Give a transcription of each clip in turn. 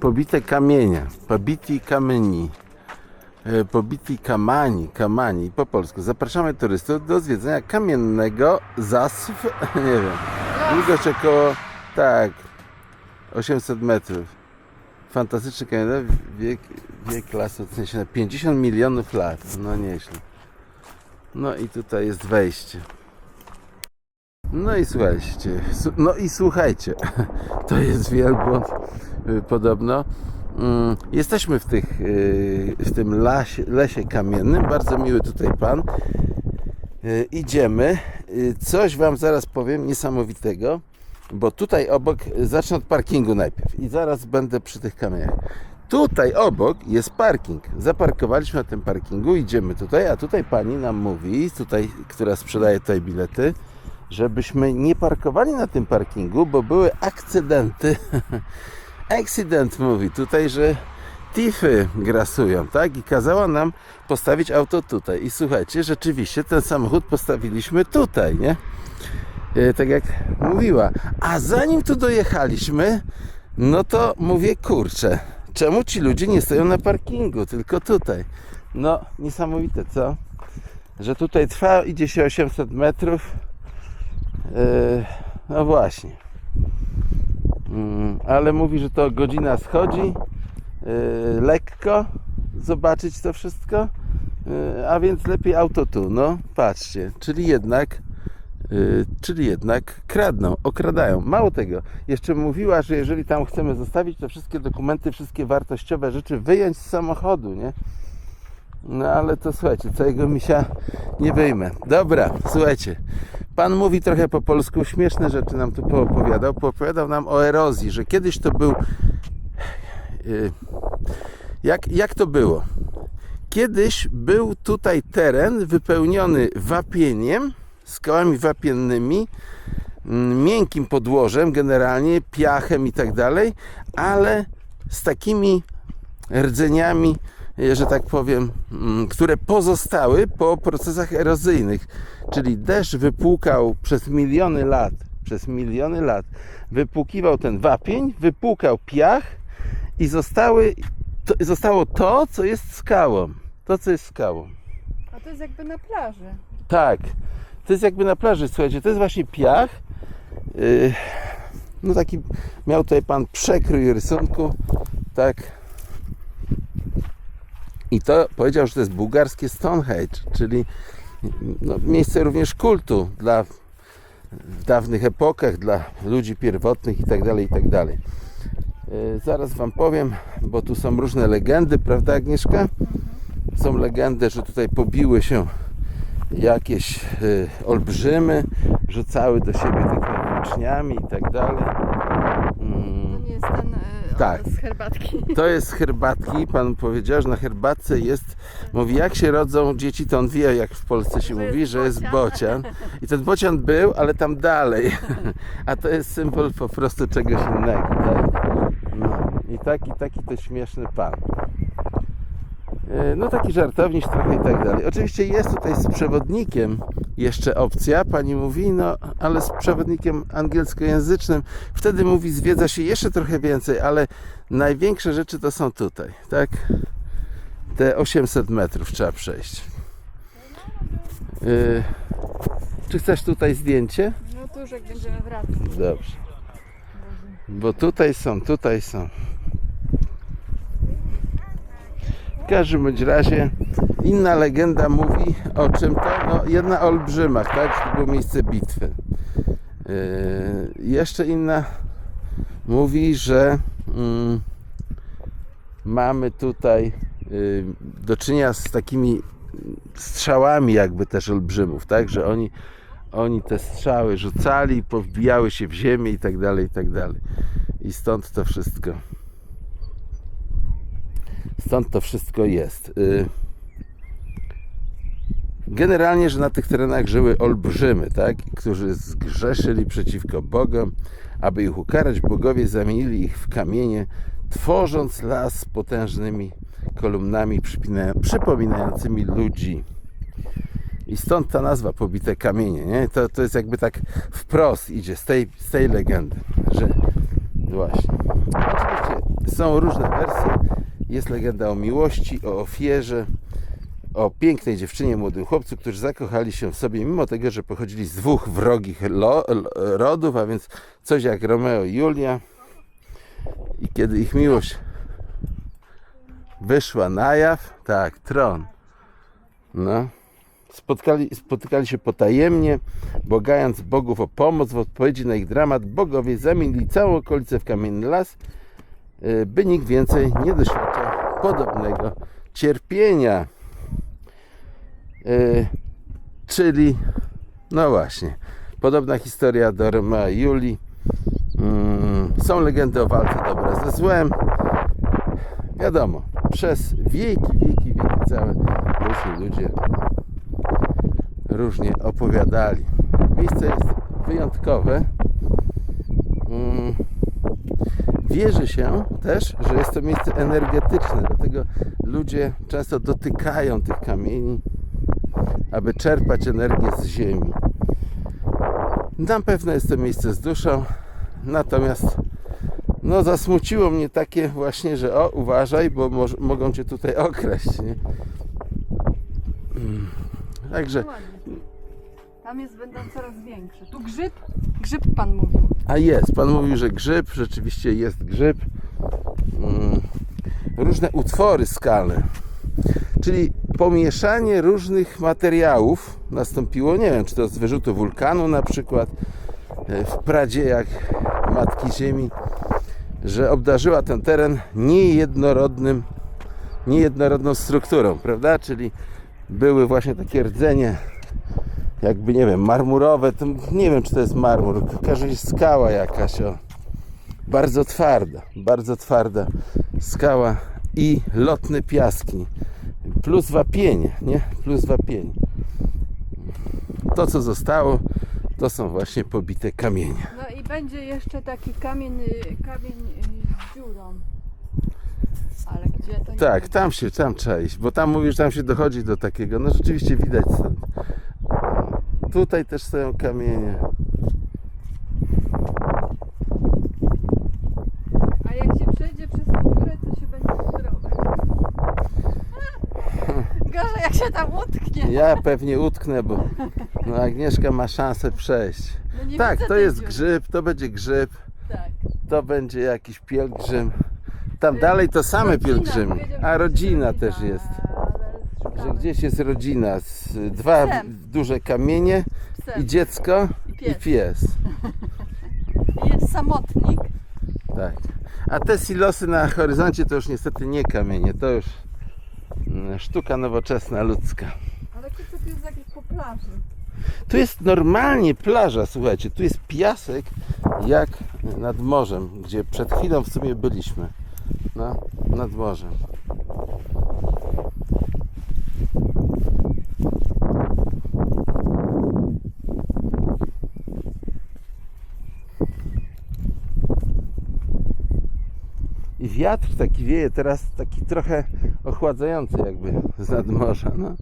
pobite kamienie, pobiti kamieni, e, pobiti kamani, kamani po polsku. Zapraszamy turystów do zwiedzenia kamiennego zasw, nie wiem, długość około, tak, 800 metrów. Fantastyczny kamień, wiek, wiek lasu w sensie na 50 milionów lat, no nieźle. No i tutaj jest wejście. No i słuchajcie, no i słuchajcie, to jest wielbłąd y, podobno. Mm, Jesteśmy w, tych, y, w tym lasie, lesie kamiennym, bardzo miły tutaj pan. Y, Idziemy, coś wam zaraz powiem niesamowitego, bo tutaj obok, zacznę od parkingu najpierw i zaraz będę przy tych kamieniach. Tutaj obok jest parking. Zaparkowaliśmy na tym parkingu, idziemy tutaj, a tutaj pani nam mówi, tutaj, która sprzedaje tutaj bilety, żebyśmy nie parkowali na tym parkingu, bo były akcydenty. Accident mówi tutaj, że tify grasują, tak? I kazała nam postawić auto tutaj. I słuchajcie, rzeczywiście ten samochód postawiliśmy tutaj, nie? E, tak jak mówiła. A zanim tu dojechaliśmy, no to mówię, kurczę, czemu ci ludzie nie stoją na parkingu, tylko tutaj? No, niesamowite, co? Że tutaj trwa, idzie się 800 metrów. E, no właśnie. Mm, Ale mówi, że to godzina schodzi. e, Lekko zobaczyć to wszystko. e, A więc lepiej auto tu. No, patrzcie. Czyli jednak czyli jednak kradną, okradają. Mało tego, jeszcze mówiła, że jeżeli tam chcemy zostawić, to wszystkie dokumenty, wszystkie wartościowe rzeczy wyjąć z samochodu, nie? No ale to słuchajcie, całego misia nie wyjmę. Dobra, słuchajcie. Pan mówi trochę po polsku, śmieszne rzeczy nam tu poopowiadał. Poopowiadał nam o erozji, że kiedyś to był. Yy, jak, jak to było? Kiedyś był tutaj teren wypełniony wapieniem, skałami wapiennymi, mm, miękkim podłożem, generalnie piachem i tak dalej, ale z takimi rdzeniami, że tak powiem, mm, które pozostały po procesach erozyjnych. Czyli deszcz wypłukał przez miliony lat, przez miliony lat, wypłukiwał ten wapień, wypłukał piach i zostały, to, zostało to, co jest skałą. To, co jest skałą. A to jest jakby na plaży. Tak. To jest jakby na plaży, słuchajcie, to jest właśnie piach. Yy, no taki miał tutaj pan przekrój rysunku, tak. I to powiedział, że to jest bułgarskie Stonehenge, czyli no, miejsce również kultu dla w dawnych epokach, dla ludzi pierwotnych i tak dalej, i tak dalej. Yy, Zaraz wam powiem, bo tu są różne legendy, prawda Agnieszka? Są legendy, że tutaj pobiły się jakieś y, olbrzymy, rzucały do siebie takimi włóczniami i tak dalej. To Mm, nie jest Tak. z herbatki. To jest z herbatki. Pan powiedział, że na herbatce jest, mówi jak się rodzą dzieci, to on wie, jak w Polsce się mówi, jest że jest bocian. bocian. I ten bocian był, ale tam dalej. A to jest symbol po prostu czegoś innego. Tak? No. I taki, taki to śmieszny pan. E, No taki żartowniś trochę i tak dalej. Oczywiście jest tutaj z przewodnikiem jeszcze opcja. Pani mówi, no ale z przewodnikiem angielskojęzycznym. Wtedy mówi, zwiedza się jeszcze trochę więcej, ale największe rzeczy to są tutaj, tak? Te 800 metrów trzeba przejść. E, Czy chcesz tutaj zdjęcie? No to już jak będziemy wracać. Dobrze. Bo tutaj są, tutaj są. W każdym bądź razie inna legenda mówi o czym to? No, jedna o olbrzymach, tak? To było miejsce bitwy. Yy, jeszcze inna mówi, że mm, mamy tutaj yy, do czynienia z takimi strzałami jakby też olbrzymów, tak? Że oni oni te strzały rzucali, powbijały się w ziemię i tak dalej, i tak dalej. I stąd to wszystko. Stąd to wszystko jest. Y, Generalnie, że na tych terenach żyły olbrzymy, tak? którzy zgrzeszyli przeciwko Bogom, aby ich ukarać, bogowie zamienili ich w kamienie, tworząc las z potężnymi kolumnami przypominającymi ludzi. I stąd ta nazwa pobite kamienie, nie? To, to jest jakby tak wprost idzie z tej, z tej legendy, że właśnie. Oczywiście są różne wersje. Jest legenda o miłości, o ofierze, o pięknej dziewczynie, młodym chłopcu, którzy zakochali się w sobie, mimo tego, że pochodzili z dwóch wrogich lo, lo, rodów, a więc coś jak Romeo i Julia. I kiedy ich miłość wyszła na jaw, tak, tron. No. Spotkali, spotykali się potajemnie, błagając bogów o pomoc w odpowiedzi na ich dramat. Bogowie zamienili całą okolicę w kamienny las, y, by nikt więcej nie doświadczał podobnego cierpienia. Y, Czyli, no właśnie, podobna historia do Romea i Julii. Mm, Są legendy o walce dobra ze złem. Wiadomo, przez wieki, wieki, wieki całe różni ludzie różnie opowiadali. Miejsce jest wyjątkowe. Mm, Wierzy się też, że jest to miejsce energetyczne, dlatego ludzie często dotykają tych kamieni, aby czerpać energię z ziemi. Na pewno jest to miejsce z duszą, natomiast no zasmuciło mnie takie właśnie, że o uważaj, bo mogą cię tutaj okraść. Nie? Mm. Także. Tam jest będą coraz większe. Tu grzyb? Grzyb pan mówił. a jest, pan mówił, że grzyb, rzeczywiście jest grzyb. Mm. Różne utwory skalne, czyli pomieszanie różnych materiałów nastąpiło, nie wiem, czy to z wyrzutu wulkanu na przykład, e, w pradziejach Matki Ziemi, że obdarzyła ten teren niejednorodnym, niejednorodną strukturą, prawda? Czyli były właśnie takie rdzenie, jakby nie wiem, marmurowe, to nie wiem czy to jest marmur, każdym razie skała jakaś, o. Bardzo twarda, bardzo twarda skała i lotne piaski, plus wapienie, nie? Plus wapienie. To co zostało, to są właśnie pobite kamienie. No i będzie jeszcze taki kamień, y, kamień y, z dziurą. Ale gdzie to nie Tak, tam się, tam trzeba iść, bo tam mówisz, tam się dochodzi do takiego, no rzeczywiście widać stąd. Tutaj też stoją kamienie. A jak się przejdzie przez tą dziurę, to się będzie zdrowe. Gorzej jak się tam utknie. Ja pewnie utknę, bo no Agnieszka ma szansę przejść. No nie Tak, widzę to tej jest dziury. grzyb, to będzie grzyb, Tak. to będzie jakiś pielgrzym. Tam dalej to same rodzina, pielgrzymy, powiedział, a że rodzina, też jest. Że gdzieś jest rodzina, z, dwa Psem. duże kamienie Psem. i dziecko I i pies. pies. Jest samotnik. Tak. A te silosy na horyzoncie to już niestety nie kamienie, to już mm, sztuka nowoczesna, ludzka. Ale kurczę, tu jest jakieś po plaży. Tu jest normalnie plaża, słuchajcie, tu jest piasek jak nad morzem, gdzie przed chwilą w sumie byliśmy. No, nad morzem. I wiatr taki wieje teraz, taki trochę ochładzający jakby z nadmorza, no.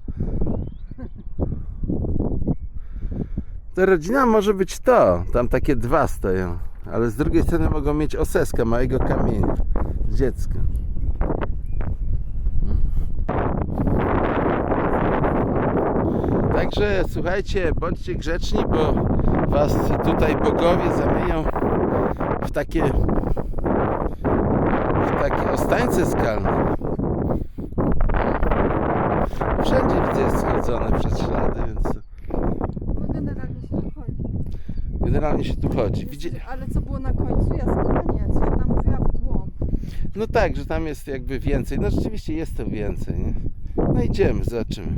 To rodzina może być to. Tam takie dwa stoją. Ale z drugiej strony mogą mieć oseskę małego kamienia. Dziecko. Także słuchajcie, bądźcie grzeczni, bo was tutaj bogowie zamienią w takie ostańce skalne. Wszędzie widzę jest schodzone przez ślady, więc No generalnie się tu chodzi. generalnie się tu chodzi. Widzi... Ale co było na końcu? Jaskinia nie, coś ona mówiła w głąb. No tak, że tam jest jakby więcej. No rzeczywiście jest to więcej, nie? No idziemy, zobaczymy.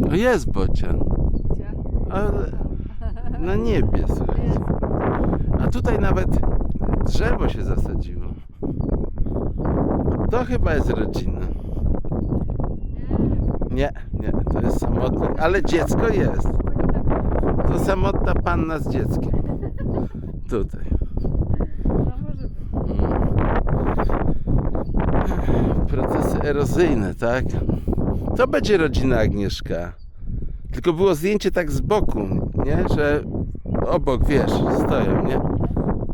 No jest bocian. Gdzie? Ale na niebie, słuchajcie. A tutaj nawet drzewo się zasadziło. To chyba jest rodzina. Nie. Nie, Nie, to jest samotnik, ale dziecko jest. Tak To samotna panna z dzieckiem. Tutaj. no. Mm. Procesy erozyjne, tak? To będzie rodzina Agnieszka. Tylko było zdjęcie tak z boku, nie? Że obok, wiesz, stoją, nie?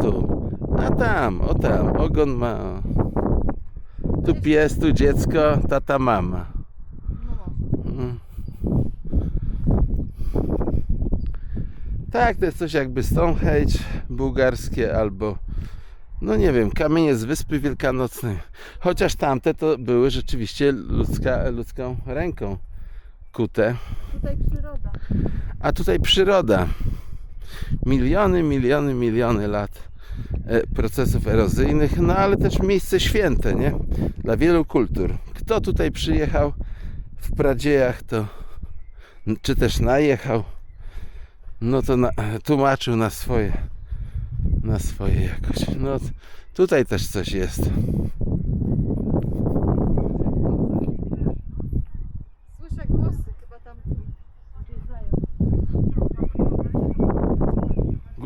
Tu. A tam, o tam, ogon ma. Tu pies, tu dziecko, tata, mama. Mm. Tak, to jest coś jakby Stonehenge bułgarskie albo no nie wiem, kamienie z Wyspy Wielkanocnej. Chociaż tamte to były rzeczywiście ludzka, ludzką ręką kute. Tutaj przyroda. A tutaj przyroda. Miliony, miliony, miliony lat e, procesów erozyjnych, no ale też miejsce święte, nie? Dla wielu kultur. Kto tutaj przyjechał w pradziejach, to czy też najechał, no to na, tłumaczył na swoje, na swoje jakoś. No tutaj też coś jest. Słyszę głosy, chyba tam zjeżdżają.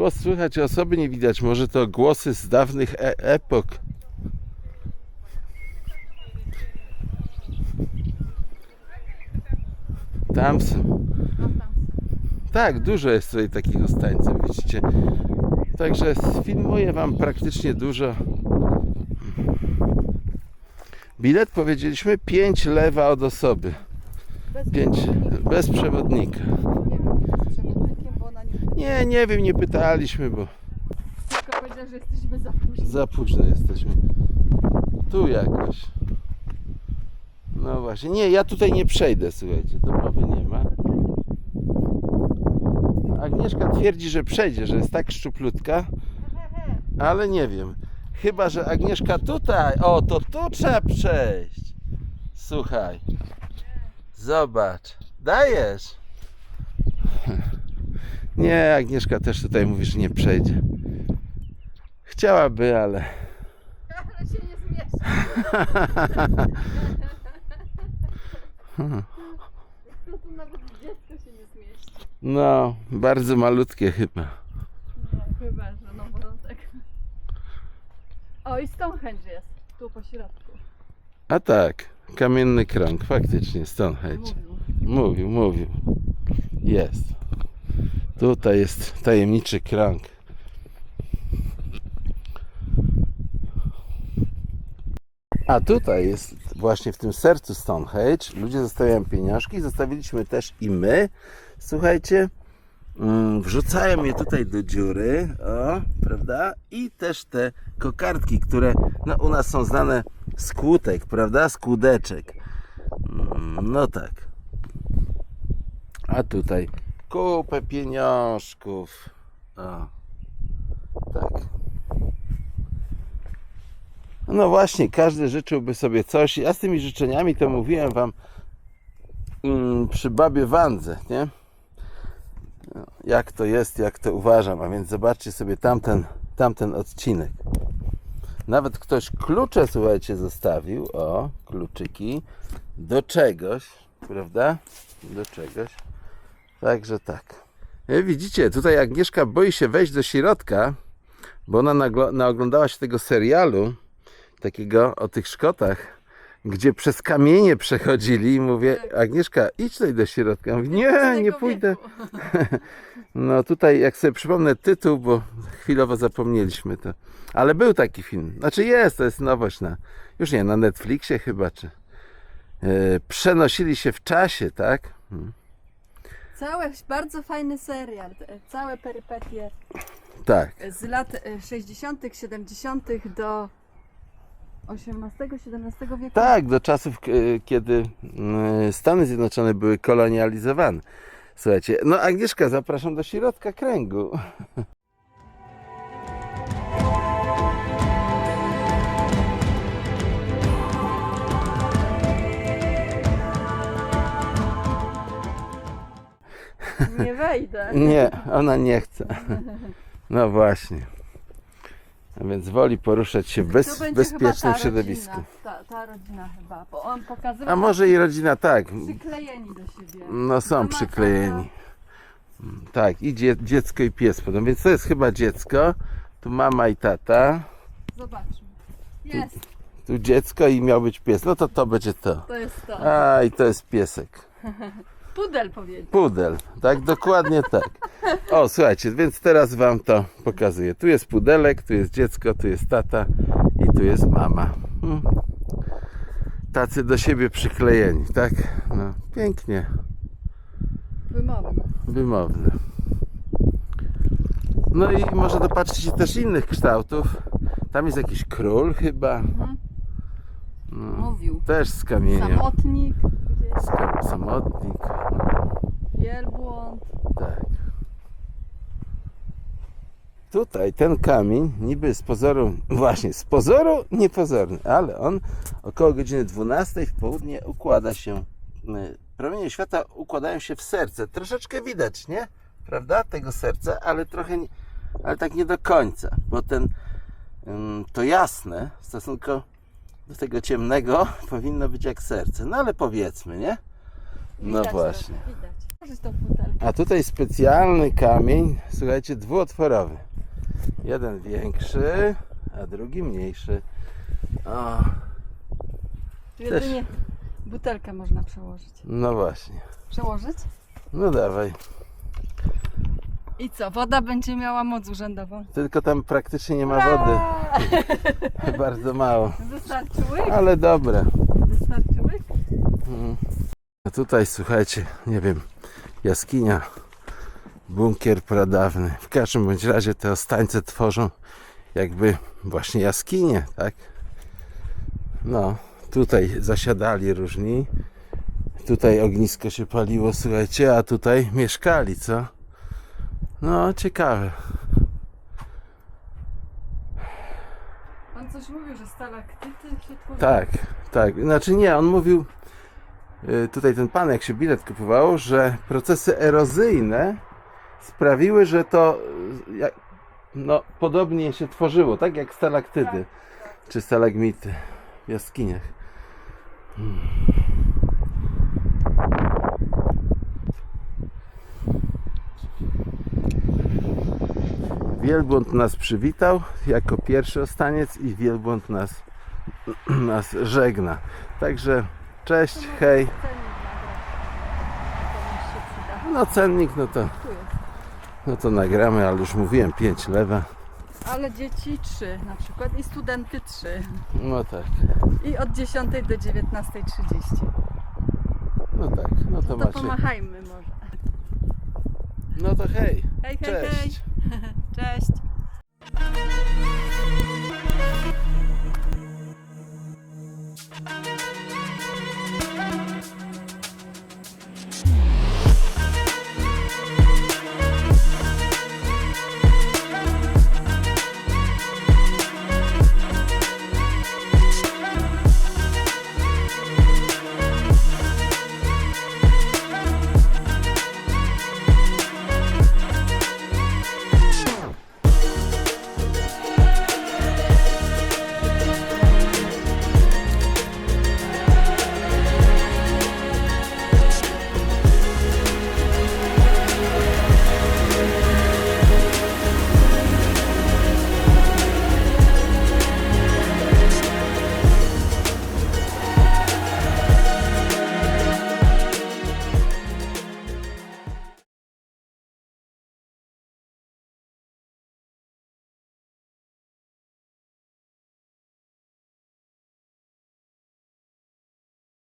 Głos słychać, osoby nie widać. Może to głosy z dawnych e- epok. Tam są. Tak, dużo jest tutaj takich ostańców, widzicie. Także filmuję Wam praktycznie dużo. Bilet powiedzieliśmy 5 lewa od osoby. Bez 5 przewodnika. bez przewodnika. Nie wiem, z przewodnikiem, bo ona nie Nie, wiem, nie pytaliśmy, bo Tylko powiedziała, że jesteśmy za późno. Za późno jesteśmy. Tu jakoś. No właśnie. Nie, ja tutaj nie przejdę, słuchajcie. To mowy nie ma. Agnieszka twierdzi, że przejdzie, że jest tak szczuplutka, ale nie wiem. Chyba, że Agnieszka tutaj. O, to tu trzeba przejść. Słuchaj. Zobacz. Dajesz. Nie, Agnieszka też tutaj mówi, że nie przejdzie. Chciałaby, ale. Ale się nie zmieści. No tu nawet dziecko się nie zmieści. No, bardzo malutkie chyba. Nie, chyba, że no bo tak. O i Stonehenge jest. Tu po środku. A tak, kamienny krąg, faktycznie, Stonehenge. Mówił. Mówił, mówił. Jest. Tutaj jest tajemniczy krąg. A tutaj jest właśnie w tym sercu Stonehenge. Ludzie zostawiają pieniążki, zostawiliśmy też i my. Słuchajcie, mm, wrzucają je tutaj do dziury, o, prawda? I też te kokardki, które no, u nas są znane z kłódek, prawda? Z kłódeczek. Mm, No tak. A tutaj kupę pieniążków. O. Tak. No właśnie, każdy życzyłby sobie coś. Ja z tymi życzeniami to mówiłem wam mm, przy babie Wandze, nie? Jak to jest, jak to uważam. A więc zobaczcie sobie tamten, tamten odcinek. Nawet ktoś klucze, słuchajcie, zostawił. O, kluczyki. Do czegoś, prawda? Do czegoś. Także tak. E, Widzicie, tutaj Agnieszka boi się wejść do środka, bo ona naoglądała się tego serialu, takiego o tych Szkotach, gdzie przez kamienie przechodzili i mówię, Agnieszka, idź tutaj do środka. Mówi, nie, nie pójdę. No tutaj, jak sobie przypomnę tytuł, bo chwilowo zapomnieliśmy to. Ale był taki film. Znaczy jest, to jest nowość na, już nie, na Netflixie chyba, czy e, przenosili się w czasie, tak? Cały bardzo fajny serial. e, Całe perypetie Tak. z lat e, 60., 70. do XVIII-XVII wieku. Tak, do czasów, k- kiedy Stany Zjednoczone były kolonializowane. Słuchajcie, no Agnieszka, zapraszam do środka kręgu. Nie wejdę. Nie, ona nie chce. No właśnie. A więc woli poruszać się w bez, chyba bezpiecznym środowisku. Rodzina, ta, ta rodzina chyba, bo on pokazywał A może i rodzina tak. przyklejeni do siebie. No są Mama przyklejeni. Tak, i dzie, dziecko i pies potem. Więc to jest chyba dziecko. Tu mama i tata. Zobaczmy. Jest, Tu dziecko i miał być pies. No to to będzie to. to jest to. A i to jest piesek. Pudel powiedział. Pudel. Tak, dokładnie tak. O, słuchajcie, więc teraz wam to pokazuję. Tu jest pudelek, tu jest dziecko, tu jest tata i tu jest mama. Hmm. Tacy do siebie przyklejeni, tak? No, pięknie. Wymowny. Wymowne. No i może dopatrzcie się też innych kształtów. Tam jest jakiś król chyba. No, Mówił. też z kamienia. Samotnik, kam- samotnik. wielbłąd. Tak. Tutaj ten kamień niby z pozoru, właśnie z pozoru niepozorny, ale on około godziny 12 w południe układa się, y, promienie światła układają się w serce. Troszeczkę widać, nie? Prawda? Tego serca, ale trochę, nie, ale tak nie do końca, bo ten, to jasne w stosunku do tego ciemnego powinno być jak serce. No ale powiedzmy, nie? No Widać właśnie. trochę, Widać. Tą. A tutaj specjalny kamień, słuchajcie, dwuotworowy. Jeden większy, a drugi mniejszy. O, Jedynie butelkę można przełożyć. no właśnie. Przełożyć? No dawaj. I co? Woda będzie miała moc urzędową. Tylko tam praktycznie nie ma wody. Bardzo mało. Wystarczy łyk? Ale dobre. Wystarczy łyk? A tutaj słuchajcie, nie wiem, jaskinia, bunkier pradawny. W każdym bądź razie te ostańce tworzą jakby właśnie jaskinie, tak? No, tutaj zasiadali różni. Tutaj ognisko się paliło, słuchajcie, a tutaj mieszkali, co? No, ciekawe. On coś mówił, że stalaktyty się tworzą. Tak, tak. Znaczy nie, on mówił, y, tutaj ten pan, jak się bilet kupowało, że procesy erozyjne sprawiły, że to y, jak, no, podobnie się tworzyło, tak jak stalaktydy czy stalagmity w jaskiniach. Hmm. Wielbłąd nas przywitał jako pierwszy ostaniec i wielbłąd nas nas żegna. Także cześć, hej. No cennik, no to, no to nagramy, ale już mówiłem 5 lewa. Ale dzieci 3 na przykład i studenty 3. No tak, I od 10 do 19.30. no tak, no to To macie. pomachajmy może. No to hej, Hej, hej, hej. cześć. Thank